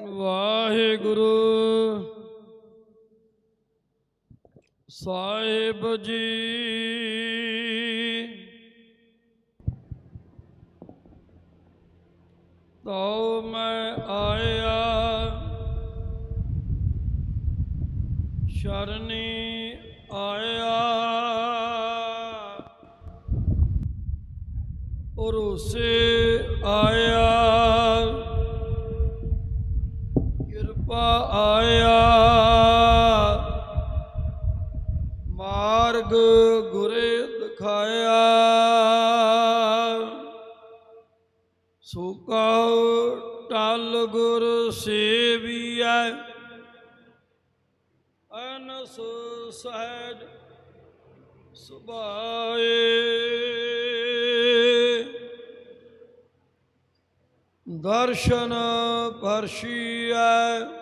ਵਾਹਿਗੁਰੂ। ਸਾਹਿਬ ਜੀ। ਤਉ ਮੈਂ ਆਇਆ। ਸ਼ਰਨੀ ਆਇਆ। ਉਰਸੇ ਆਇਆ। ਕਿਰਪਾ ਆਇਆ ਮਾਰਗ ਗੁਰੇ ਦਿਖਾਇਆ। ਸੋ ਕਹੋ ਟਲ ਗੁਰ ਸੇਵੀਐ। ਅਨਸ ਸਹਿਜ ਸੁਭਾਏ। ਦਰਸ਼ਨ ਪਰਸ਼ੀਐ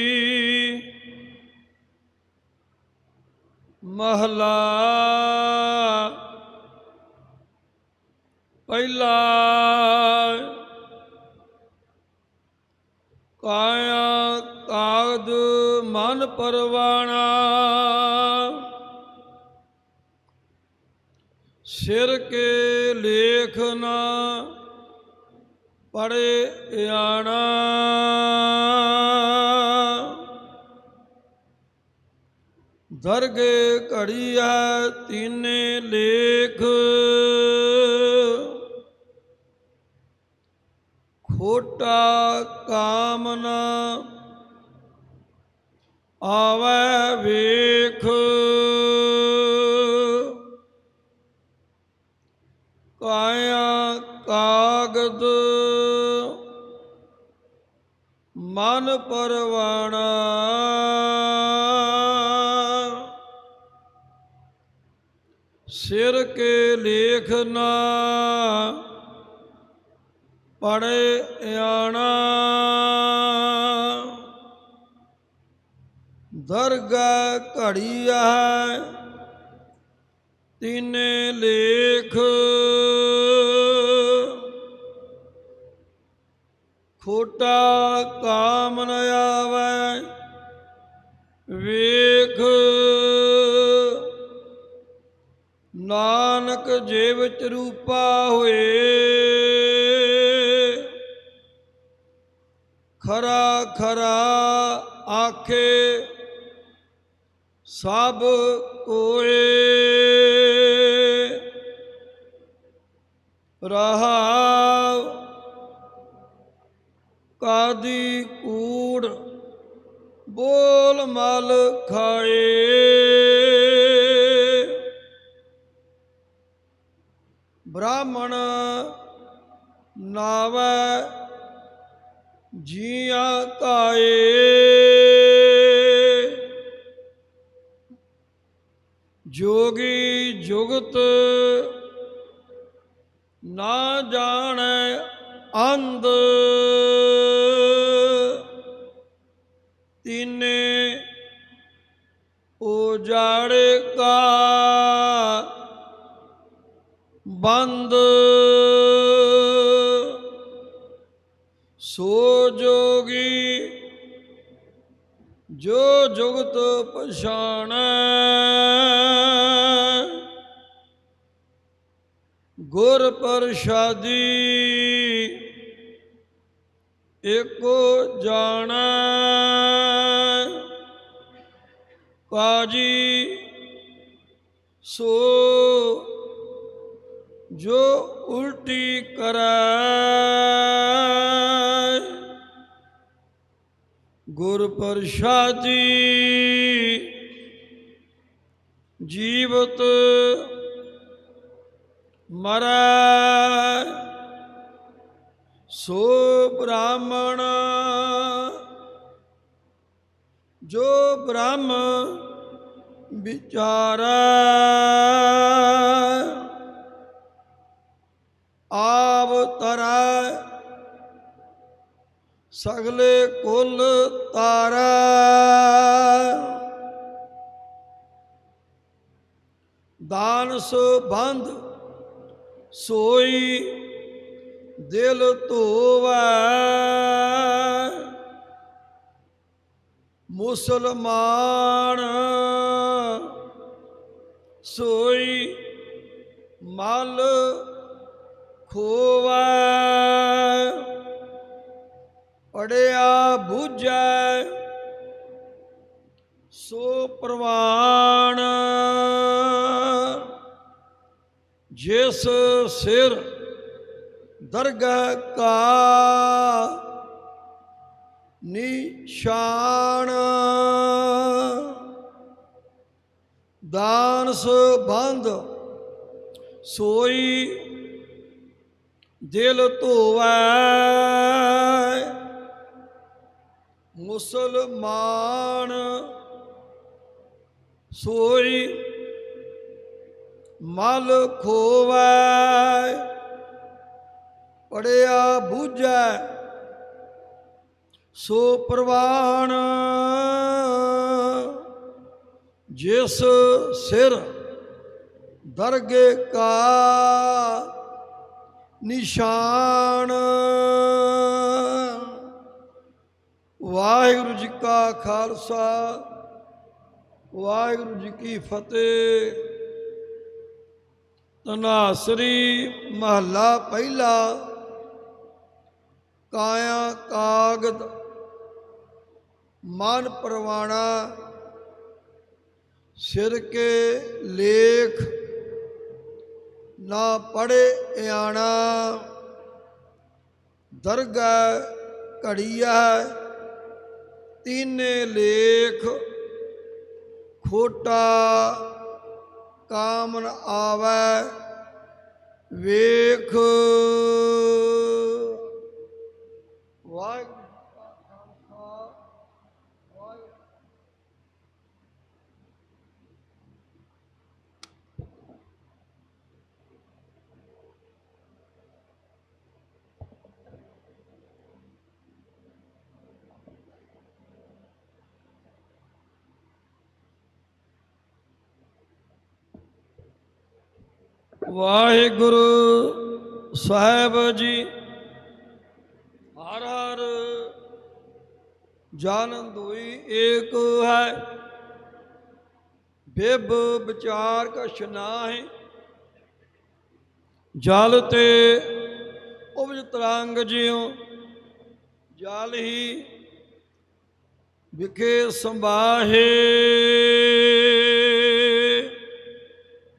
ਮਹਲਾ ਪਹਿਲਾ ਕਾਇਆ ਕਾਗਦ ਮਨ ਪਰਵਾਣਾ ਸਿਰ ਕੇ ਲੇਖ ਨਾ ਪੜੇ ਆਣਾ ਦਰਗੇ ਘੜੀ ਹੈ ਤੀਨੇ ਲੇਖ। ਖੋਟਾ ਕਾਮਨਾ ਆਵੇ ਵੇਖ। ਕਾਇਆ ਕਾਗਦ ਮਨ ਪਰਵਾਣਾ। ਸਿਰ ਕੇ ਲੇਖ ਨਾ ਪੜੇ ਆਣਾ ਦਰਗਾ ਘੜੀ ਹੈ ਤਿਨੇ ਲੇਖ। ਖੋਟਾ ਕਾਮ ਨ ਆਵੇ, ਵੇਖ ਨਾਨਕ ਜੇ ਵਿੱਚ ਰੂਪਾ ਹੋਏ, ਖਰਾ ਖਰਾ ਆਖੇ ਸਭ ਕੋਏ। ਰਹਾਉ ਕਾਦੀ ਕੂੜ, ਬੋਲ ਮਲ ਖਾਏ। ਬ੍ਰਾਹਮਣ ਨਾਵੈ ਜੀਆਂ ਕਾਏ ਜੋਗੀ ਜੁਗਤ ਨਾ ਜਾਣੈ ਅੰਧ। ਤਿਨੇ ਉਜਾੜੇ ਬੰਦ। ਸੋ ਜੋਗੀ ਜੋ ਜੁਗਤ ਪਛਾਣੈ ਗੁਰ ਪ੍ਰਸਾਦੀ ਏਕੋ ਜਾਣਾ। ਕਾਜੀ ਸੋ ਜੋ ਉਲਟੀ ਕਰੈ ਗੁਰ ਪ੍ਰਸਾਦੀ ਜੀਵਤ ਮਰੈ। ਸੋ ਬ੍ਰਾਹਮਣ ਜੋ ਬ੍ਰਹਮ ਵਿਚਾਰੈ ਆਵ ਤਰੈ ਸਗਲੇ ਕੁਲ ਤਾਰੈ। ਦਾਨਸ ਬੰਧ ਸੋਈ ਦਿਲ ਧੋਵੈ। ਮੁਸਲਮਾਨ ਸੋਈ ਮਲ ਖੋਵੈ। ਪੜਿਆ ਬੂਝੈ ਸੋ ਪ੍ਰਵਾਨ ਜਿਸ ਸਿਰ ਦਰਗਾਹ ਕਾ ਨਿਸ਼ਾਨ। ਦਾਨ ਸੰਬੰਧ ਸੋਈ ਦਿਲ ਧੋਵੈ ਮੁਸਲਮਾਨ ਸੋਈ ਮਲ ਖੋਵੈ ਪੜਿਆ ਬੂਝੈ ਸੋ ਪ੍ਰਵਾਨ। ਜਿਸ ਸਿਰ ਦਰਗੇ ਕਾ ਨਿਸ਼ਾਨ। ਵਾਹਿਗੁਰੂ ਜੀ ਕਾ ਖਾਲਸਾ, ਵਾਹਿਗੁਰੂ ਜੀ ਕੀ ਫਤਿਹ। ਤਨਾਸਰੀ ਮਹੱਲਾ ਪਹਿਲਾ, ਕਾਇਆ ਕਾਗਦ, ਮਨ ਪਰਵਾਣਾ, ਸਿਰ ਕੇ ਲੇਖ। ਨਾ ਪੜੇ ਆਣਾ ਦਰਗਾ ਘੜੀਆ ਤੀਨੇ ਲੇਖ ਖੋਟਾ। ਕਾਮਨ ਆਵੈ ਵੇਖ। ਵਾਹਿਗੁਰੂ ਸਾਹਿਬ ਜੀ। ਹਰ ਹਰ ਜਨ ਹੋਈ ਏਕ ਹੈ। ਬਿਬ ਵਿਚਾਰ ਕਛ ਨਾਹੀ। ਜਲ ਤੇ ਉਪਜ ਤਰੰਗ ਜਿਉ। ਜਲ ਹੀ ਵਿਖੇ ਸੰਭਾਹੇ।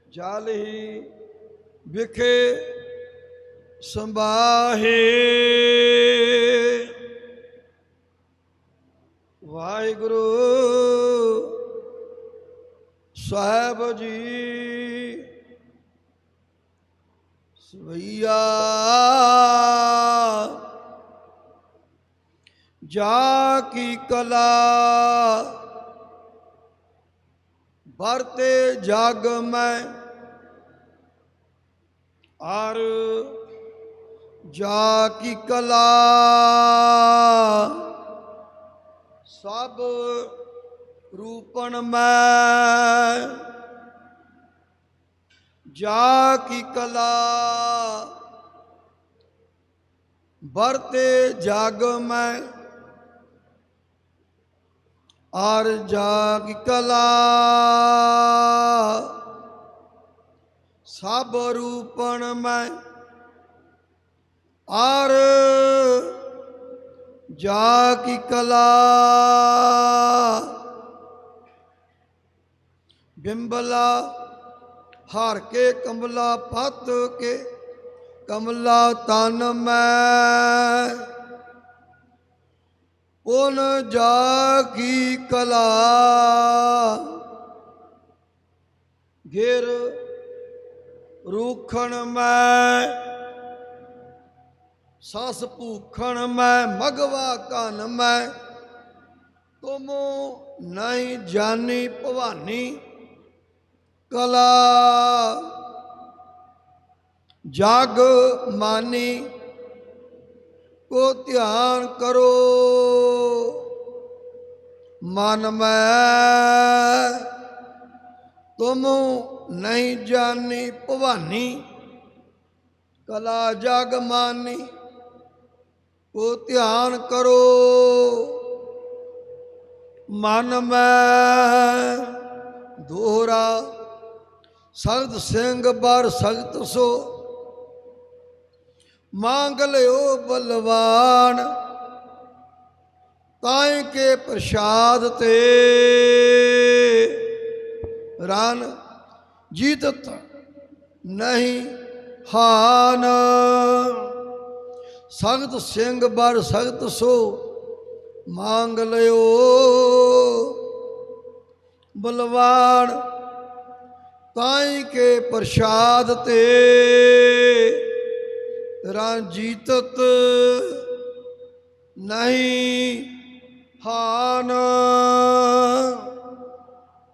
ਜਲ ਹੀ ਵਿਖੇ ਸੰਭਾਹੇ। ਵਾਹਿਗੁਰੂ ਸਾਹਿਬ ਜੀ ਸਵਈਆ ਜਾ ਕੀ ਕਲਾ ਵਰਤੇ ਜਗ ਮੈਂ ਆਰ ਜਾ ਕੀ ਕਲਾ ਸਭ ਰੂਪਨ ਮੈਂ। ਜਾ ਕੀ ਕਲਾ ਵਰਤੇ ਜਗ ਮੈਂ। ਆਰ ਜਾਗ ਕਲਾ ਸਭ ਰੂਪਨ ਮੈਂ ਆਰ ਜਾ ਕੀ ਕਲਾ। ਬਿੰਬਲਾ ਹਾਰ ਕੇ ਕਮਲਾ ਪਤ ਕੇ ਕਮਲਾ ਤਨ ਮੈਂ। ਉਨ ਜਾ ਕੀ ਕਲਾ। ਘੇਰ ਰੂਖਣ ਮੈਂ, ਸਸ ਭੂਖਣ ਮੈਂ, ਮਗਵਾ ਕਨ ਮੈਂ, ਤੁਮ ਨਹੀਂ ਜਾਣੀ ਭਵਾਨੀ ਕਲਾ। ਜਗ ਮਾਨੀ, ਕੋ ਧਿਆਨ ਕਰੋ, ਮਨ ਮੈਂ। ਤੁਮ ਨਹੀਂ ਜਾਣੀ ਭਵਾਨੀ, ਕਲਾ ਜਗ ਮਾਨੀ ਕੋ ਧਿਆਨ ਕਰੋ। ਮਨ ਮੈਂ ਦੋਹਰਾ ਸਖਤ ਸਿੰਘ ਬਰ ਸਖਤ ਸੋ। ਮੰਗ ਲਿਓ ਬਲਵਾਨ ਤਾਏ ਕੇ ਪ੍ਰਸ਼ਾਦ ਤੇ। ਰਨ ਜੀਤਤ ਨਹੀਂ ਹਾਨ। ਸਖਤ ਸਿੰਘ ਬਰ ਸਖਤ ਸੋ ਮੰਗ ਲਿਓ। ਬਲਵਾਨ ਤਾਈ ਕੇ ਪ੍ਰਸ਼ਾਦ ਤੇ ਰਣਜੀਤਤ ਨਹੀਂ ਹਾਨ।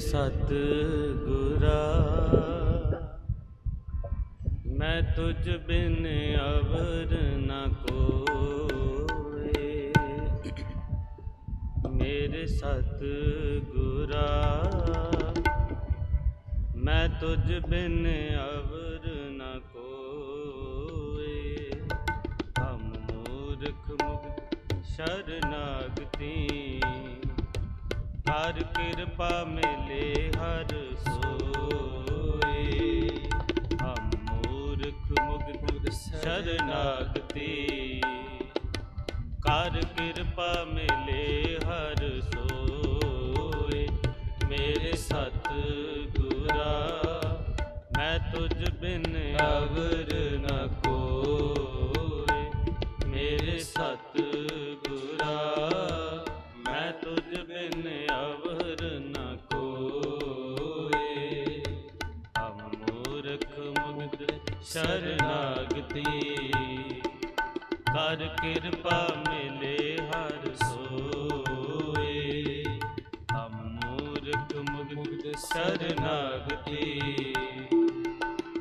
ਸਤ ਗੁਰਾ ਮੈਂ ਤੁਝ ਬਿਨ ਅਵਰ ਨ ਕੋਏ ਮੇਰੇ ਸਤ ਗੁਰਾ ਮੈਂ ਤੁਝ ਬਿਨ ਅਵਰ ਨਾ ਕੋਏ ਹਮ ਮੂਰਖ ਮੁਗਤ ਸ਼ਰਨਾਗਤੀ ਹਰ ਕਿਰਪਾ ਮਿਲੇ ਹਰ ਸੋਏ। ਹਮ ਮੂਰਖ ਮੁਗਤ ਸ਼ਰਨਾਗਤੀ, ਕਰ ਕਿਰਪਾ ਮਿਲੇ ਹਰ ਸੋਏ। ਮੇਰੇ ਸਤ ਗੁਰਾ ਮੈਂ ਤੁਝ ਬਿਨ ਅਵਰ ਸ਼ਰਨਾਗਤੀ ਕਰ ਕਿਰਪਾ ਮਿਲੇ ਹਰ ਸੋਏ। ਹਮ ਮੂਰਖ ਮੁਗਧ ਸ਼ਰਨਾਗਤੀ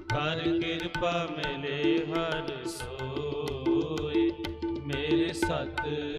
ਕਰ ਕਿਰਪਾ ਮਿਲੇ ਹਰ ਸੋਏ। ਮੇਰੇ ਸਤ